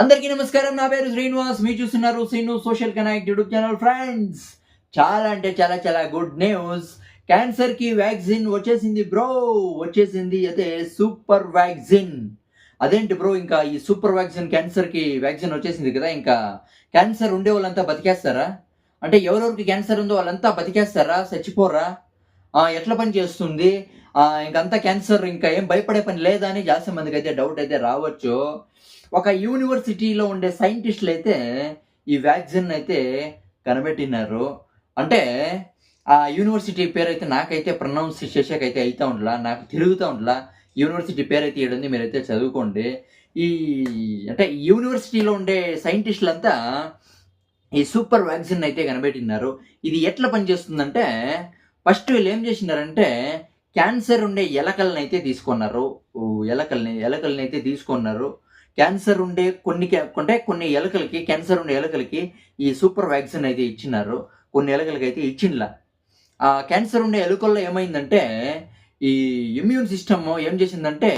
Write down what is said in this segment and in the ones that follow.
అందరికీ నమస్కారం. నా పేరు శ్రీనివాస్. మీరు చూస్తున్నారు Srinu social connect YouTube channel friends. చాలా అంటే చాలా చాలా గుడ్ న్యూస్. క్యాన్సర్కి వ్యాక్సిన్ వచ్చేసింది బ్రో. వచ్చేసింది అదే సూపర్ వ్యాక్సిన్. అదేంటి బ్రో ఇంకా ఈ సూపర్ వ్యాక్సిన్ క్యాన్సర్కి వ్యాక్సిన్ వచ్చేసింది కదా ఇంకా క్యాన్సర్ ఉండే వాళ్ళంతా బతికేస్తారా? అంటే ఎవరెవరికి క్యాన్సర్ ఉందో వాళ్ళంతా బతికేస్తారా? చచ్చిపోరా? ఎట్లా పని చేస్తుంది? ఇంకంతా క్యాన్సర్ ఇంకా ఏం భయపడే పని లేదా అని మందికి అయితే డౌట్ అయితే రావచ్చు. ఒక యూనివర్సిటీలో ఉండే సైంటిస్టులు అయితే ఈ వ్యాక్సిన్ అయితే కనిపెట్టినారు. అంటే ఆ యూనివర్సిటీ పేరు అయితే నాకైతే ప్రొనౌన్స్ చేసేకైతే అయితే ఉండలా నాకు తిరుగుతూ ఉండలా. యూనివర్సిటీ పేరు అయితే ఈడుంది మీరైతే చదువుకోండి. ఈ అంటే యూనివర్సిటీలో ఉండే సైంటిస్టులంతా ఈ సూపర్ వ్యాక్సిన్ అయితే కనిపెట్టినారు. ఇది ఎట్లా పనిచేస్తుందంటే ఫస్ట్ వీళ్ళు ఏం చేసినారంటే క్యాన్సర్ ఉండే ఎలకల్ని అయితే తీసుకున్నారు. ఎలకల్ని ఎలకల్ని అయితే తీసుకున్నారు. క్యాన్సర్ ఉండే కొన్ని అంటే కొన్ని ఎలకలకి క్యాన్సర్ ఉండే ఎలకలకి ఈ సూపర్ వ్యాక్సిన్ అయితే ఇచ్చినారు. కొన్ని ఎలకలకి అయితే ఇచ్చిండ్లా. ఆ క్యాన్సర్ ఉండే ఎలుకల్లో ఏమైందంటే ఈ ఇమ్యూన్ సిస్టమ్ ఏం చేసిందంటే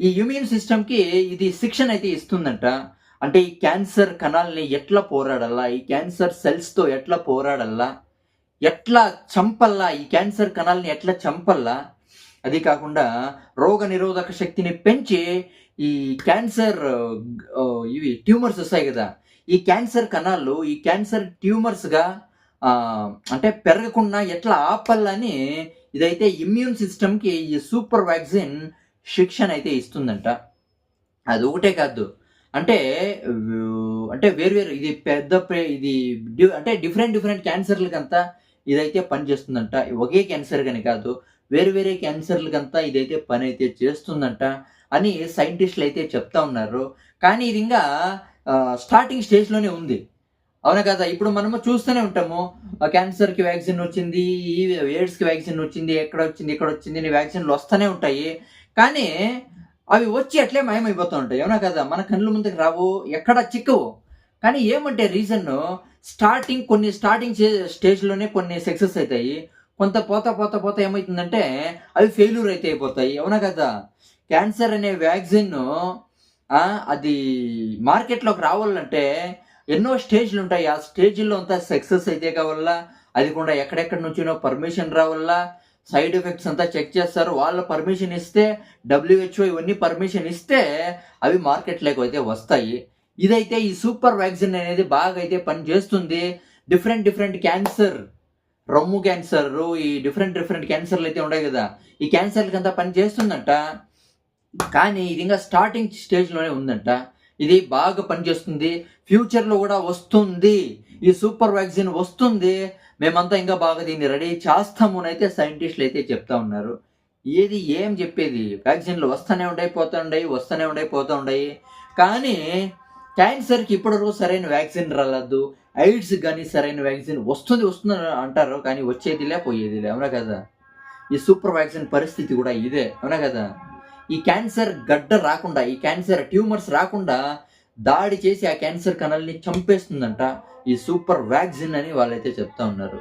ఈ ఇమ్యూన్ సిస్టమ్కి ఇది శిక్షణ అయితే ఇస్తుందంట. అంటే ఈ క్యాన్సర్ కణాలని ఎట్లా పోరాడల్లా ఈ క్యాన్సర్ సెల్స్తో ఎట్లా పోరాడల్లా ఎట్లా చంపల్లా? ఈ క్యాన్సర్ కణాలని ఎట్లా చంపల్లా? అది కాకుండా రోగ నిరోధక శక్తిని పెంచి ఈ క్యాన్సర్ ఇవి ట్యూమర్స్ వస్తాయి కదా. ఈ క్యాన్సర్ కణాలు ఈ క్యాన్సర్ ట్యూమర్స్గా అంటే పెరగకుండా ఎట్లా ఆపల్లని ఇదైతే ఇమ్యూన్ సిస్టమ్కి ఈ సూపర్ వ్యాక్సిన్ శిక్షణ అయితే ఇస్తుందంట. అది ఒకటే కాదు. అంటే అంటే వేరు ఇది పెద్ద ఇది అంటే డిఫరెంట్ డిఫరెంట్ క్యాన్సర్లకంతా ఇదైతే పనిచేస్తుందంట ఒకే క్యాన్సర్ కానీ కాదు వేరు వేరే క్యాన్సర్లకంతా ఇదైతే పని అయితే చేస్తుందంట అని సైంటిస్టులు అయితే చెప్తా ఉన్నారు. కానీ ఇది ఇంకా స్టార్టింగ్ స్టేజ్లోనే ఉంది. అవునా కదా? ఇప్పుడు మనము చూస్తూనే ఉంటాము ఆ క్యాన్సర్కి వ్యాక్సిన్ వచ్చింది ఈ ఎయిడ్స్కి వ్యాక్సిన్ వచ్చింది ఎక్కడ వచ్చింది ఇక్కడ వచ్చింది అని వ్యాక్సిన్లు వస్తూనే ఉంటాయి. కానీ అవి వచ్చి అట్లే మాయమైపోతూ ఉంటాయి. అవునా కదా? మన కళ్ళ ముందుకు రావు ఎక్కడ చిక్కవు. కానీ ఏమంటే రీజన్ స్టార్టింగ్ కొన్ని స్టార్టింగ్ స్టేజ్లోనే కొన్ని సక్సెస్ అవుతాయి కొంత పోతా పోతా పోతా ఏమవుతుందంటే అవి ఫెయిల్యూర్ అయితే అయిపోతాయి. అవునా కదా? క్యాన్సర్ అనే వ్యాక్సిన్ అది మార్కెట్లోకి రావాలంటే ఎన్నో స్టేజ్లు ఉంటాయి. ఆ స్టేజ్లో అంతా సక్సెస్ అయితే కావాలా అది కూడా ఎక్కడెక్కడి నుంచినో పర్మిషన్ రావాలా సైడ్ ఎఫెక్ట్స్ అంతా చెక్ చేస్తారు. వాళ్ళ పర్మిషన్ ఇస్తే డబ్ల్యూహెచ్ఓ ఇవన్నీ పర్మిషన్ ఇస్తే అవి మార్కెట్లోకి అయితే వస్తాయి. ఇదైతే ఈ సూపర్ వ్యాక్సిన్ అనేది బాగా అయితే పని చేస్తుంది డిఫరెంట్ డిఫరెంట్ క్యాన్సర్ రొమ్ము క్యాన్సర్ ఈ డిఫరెంట్ డిఫరెంట్ క్యాన్సర్లు అయితే ఉన్నాయి కదా. ఈ క్యాన్సర్లకి అంతా పని చేస్తుందంట కానీ ఇది ఇంకా స్టార్టింగ్ స్టేజ్లోనే ఉందంట. ఇది బాగా పనిచేస్తుంది. ఫ్యూచర్లో కూడా వస్తుంది. ఈ సూపర్ వ్యాక్సిన్ వస్తుంది. మేమంతా ఇంకా బాగా దీన్ని రెడీ చేస్తాము అయితే సైంటిస్టులు అయితే చెప్తా ఉన్నారు. ఏది ఏం చెప్పేది? వ్యాక్సిన్లు వస్తూనే ఉండయి పోతూ ఉండయి వస్తూనే ఉండయి పోతూ ఉండయి కానీ క్యాన్సర్కి ఇప్పటివరకు సరైన వ్యాక్సిన్ రాలేదు. ఎయిడ్స్ కానీ సరైన వ్యాక్సిన్ వస్తుంది వస్తుంది అంటారు కానీ వచ్చేది లేకపోయేది లే అవునా కదా? ఈ సూపర్ వ్యాక్సిన్ పరిస్థితి కూడా ఇదే. అవునా కదా? ఈ క్యాన్సర్ గడ్డ రాకుండా ఈ క్యాన్సర్ ట్యూమర్స్ రాకుండా దాడి చేసి ఆ క్యాన్సర్ కణాలని చంపేస్తుందంట ఈ సూపర్ వ్యాక్సిన్ అని వాళ్ళైతే చెప్తా ఉన్నారు.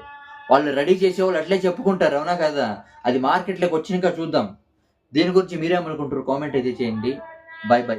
వాళ్ళు రెడీ చేసే వాళ్ళు అట్లే చెప్పుకుంటారు. అవునా కదా? అది మార్కెట్లోకి వచ్చినాక చూద్దాం. దీని గురించి మీరేమనుకుంటారు కామెంట్ అయితే చేయండి. Bye bye